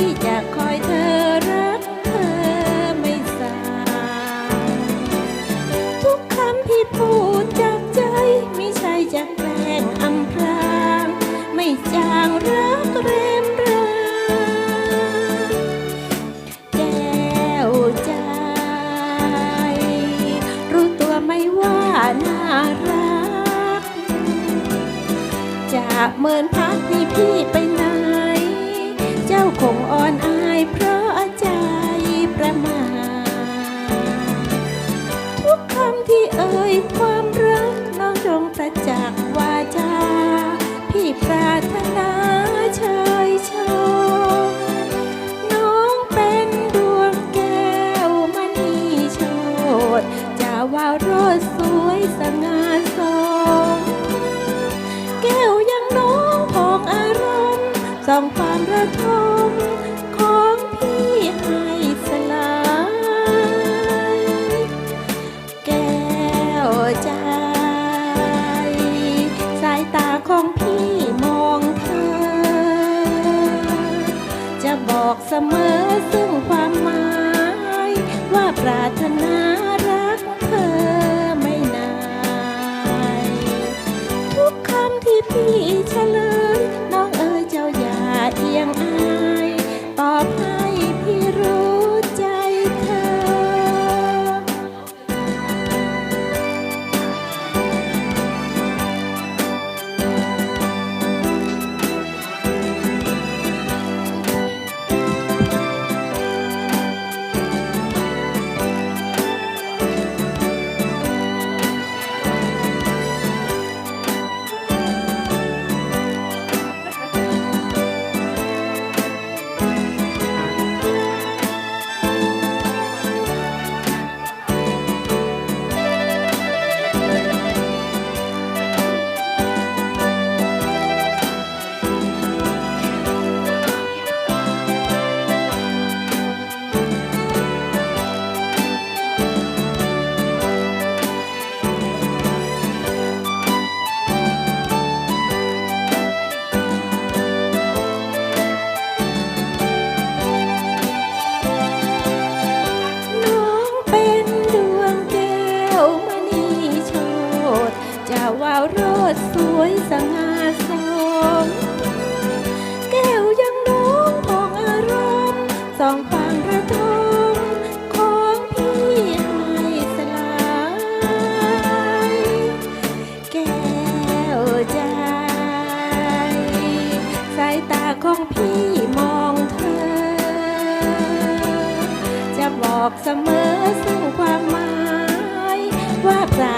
ที่จะคอยเธอรักเธอไม่สาทุกคำที่พูดจากใจ ไม่ใช่จากแปลงอำพรางไม่จางรักเรมราแก้วใจ รู้ตัวไหมว่าน่ารัก จะเหมือนพักที่พี่ไป ที่เอ่ยความรักน้องจงประจักษ์วาจา พี่ปรารถนาเชยชมน้องเป็นดวงแก้วมณีโชดจะวาวรดสวยสง่าสมแก้วยังน้องพองอารมณ์ส่องความระทมของพี่ให้ สง่าสมแก้วยังน้องมองอารมณ์สองควงมระทมของพี่ให้สลาย แก้วใจสายตาของพี่มองเธอ จะบอกเสมอซึ่งความหมายว่าปรา